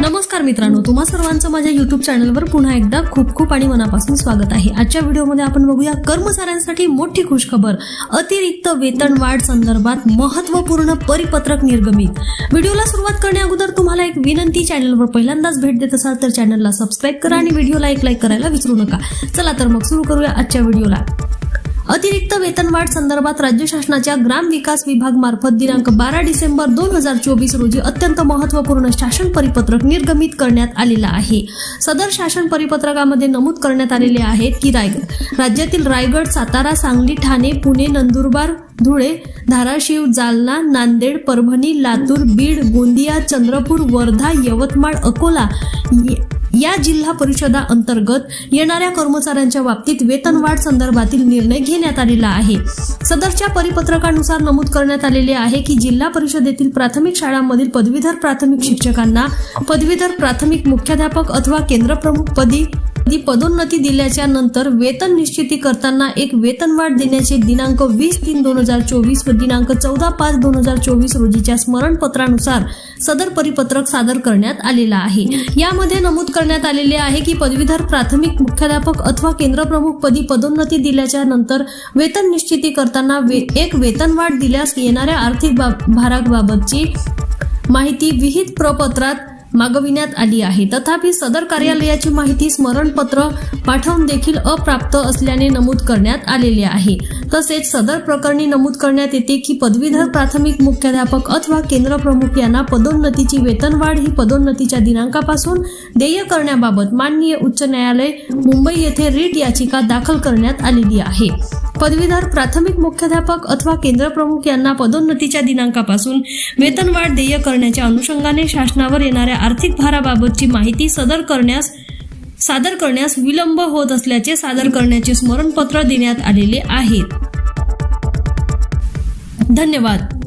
नमस्कार मित्रांनो तुम्हा सर्वांचं माझ्या युट्यूब चॅनलवर पुन्हा एकदा खूप खूप आणि मनापासून स्वागत आहे. आजच्या व्हिडिओमध्ये आपण बघूया कर्मचाऱ्यांसाठी मोठी खुशखबर अतिरिक्त वेतन वाढ संदर्भात महत्त्वपूर्ण परिपत्रक निर्गमित. व्हिडिओला सुरुवात करण्या अगोदर तुम्हाला एक विनंती चॅनलवर पहिल्यांदाच भेट देत असाल तर चॅनलला सबस्क्राईब करा आणि व्हिडिओला एक लाईक करायला विसरू नका. चला तर मग सुरू करूया आजच्या व्हिडिओला. अतिरिक्त वेतनवाढ संदर्भात राज्य शासनाच्या ग्राम विकास विभाग मार्फत दिनांक बारा डिसेंबर दोन हजार चोवीस रोजी अत्यंत महत्त्वपूर्ण शासन परिपत्रक निर्गमित करण्यात आलेलं आहे. सदर शासन परिपत्रकामध्ये नमूद करण्यात आलेले आहेत की रायगड राज्यातील रायगड सातारा सांगली ठाणे पुणे नंदुरबार धुळे धाराशिव जालना नांदेड परभणी लातूर बीड गोंदिया चंद्रपूर वर्धा यवतमाळ अकोला या जिल्हा परिषदा अंतर्गत येणाऱ्या कर्मचाऱ्यांच्या बाबतीत वेतनवाढ संदर्भातील निर्णय घेण्यात आलेला आहे. सदरच्या परिपत्रकानुसार नमूद करण्यात आलेले आहे की जिल्हा परिषदेतील प्राथमिक शाळांमधील पदवीधर प्राथमिक शिक्षकांना पदवीधर प्राथमिक मुख्याध्यापक अथवा केंद्रप्रमुख पदी पदी पदोन्नती दिल्याच्या नंतर वेतन निश्चिती करताना एक वेतनवाढ देण्याचे दिनांक वीस तीन दोन हजार चोवीस व दिनांक चौदा पाच दोन हजार चोवीस रोजीच्या स्मरणपत्रानुसार सदर परिपत्रक सादर करण्यात आलेला आहे. यामध्ये नमूद करण्यात आलेले आहे की पदवीधर प्राथमिक मुख्याध्यापक अथवा केंद्रप्रमुख पदी पदोन्नती दिल्याच्या नंतर वेतन निश्चिती करताना वे- एक वेतनवाढ दिल्यास येणाऱ्या आर्थिक भाराबाबतची माहिती विहित प्रपत्रात मागविण्यात आली आहे. तथापि सदर कार्यालयाची माहिती स्मरणपत्र पाठवून देखील अप्राप्त असल्याने नमूद करण्यात आलेले आहे. तसेच सदर प्रकरणी नमूद करण्यात येते की पदवीधर प्राथमिक मुख्याध्यापक अथवा केंद्र प्रमुख यांना पदोन्नतीची वेतनवाढ ही पदोन्नतीच्या दिनांकापासून देय करण्याबाबत माननीय उच्च न्यायालय मुंबई येथे रीट याचिका दाखल करण्यात आलेली आहे. पदवीधर प्राथमिक मुख्याध्यापक अथवा केंद्रप्रमुख यांना पदोन्नतीच्या दिनांकापासून वेतनवाढ देय करण्याच्या अनुषंगाने शासनावर येणाऱ्या आर्थिक भाराबाबतची माहिती सदर करण्यास सादर करण्यास विलंब होत असल्याचे सादर करण्याचे स्मरणपत्र देण्यात आलेले आहेत धन्यवाद.